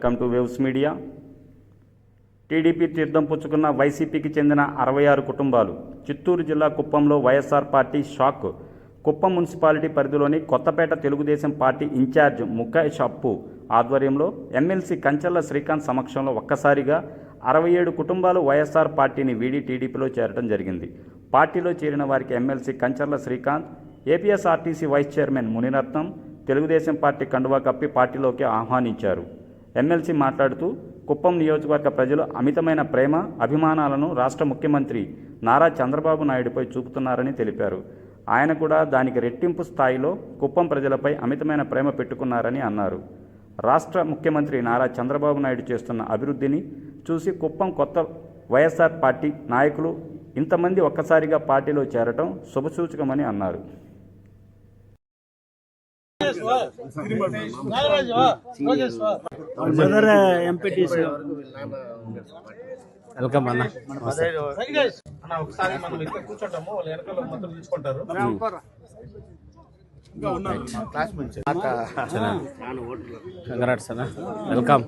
Welcome to waves media. TDP తీర్థం పుచ్చుకున్న వైసీపీకి చెందిన అరవై ఆరు కుటుంబాలు. చిత్తూరు జిల్లా కుప్పంలో YSR party shock. Kuppam municipality పరిధిలోని కొత్తపేట తెలుగుదేశం పార్టీ ఇన్ఛార్జ్ ముఖేష్ అప్పు ఆధ్వర్యంలో ఎమ్మెల్సీ కంచెల్ల శ్రీకాంత్ సమక్షంలో ఒక్కసారిగా అరవై ఏడు కుటుంబాలు వైఎస్ఆర్ పార్టీని వీడి టీడీపీలో చేరడం జరిగింది. పార్టీలో చేరిన వారికి MLC Kancharla Srikanth APSRTC vice chairman Muniratnam Telugu Desam party కండువా కప్పి పార్టీలోకి ఆహ్వానించారు. ఎమ్మెల్సీ మాట్లాడుతూ కుప్పం నియోజకవర్గ ప్రజలు అమితమైన ప్రేమ అభిమానాలను రాష్ట్ర ముఖ్యమంత్రి నారా చంద్రబాబు నాయుడుపై చూపుతున్నారని తెలిపారు. ఆయన కూడా దానికి రెట్టింపు స్థాయిలో కుప్పం ప్రజలపై అమితమైన ప్రేమ పెట్టుకున్నారని అన్నారు. రాష్ట్ర ముఖ్యమంత్రి నారా చంద్రబాబు నాయుడు చేస్తున్న అభివృద్ధిని చూసి కుప్పం కొత్త వైఎస్ఆర్ పార్టీ నాయకులు ఇంతమంది ఒక్కసారిగా పార్టీలో చేరటం శుభసూచకమని అన్నారు. బ్రదర్ ఎంపీటీస్ వెల్కమ్ అన్న. అన్న ఒకసారి మనం ఇక్కడ కూర్చుంటాము వాళ్ళ వెనకాల మొత్తం తీసుకుంటారు వెల్కమ్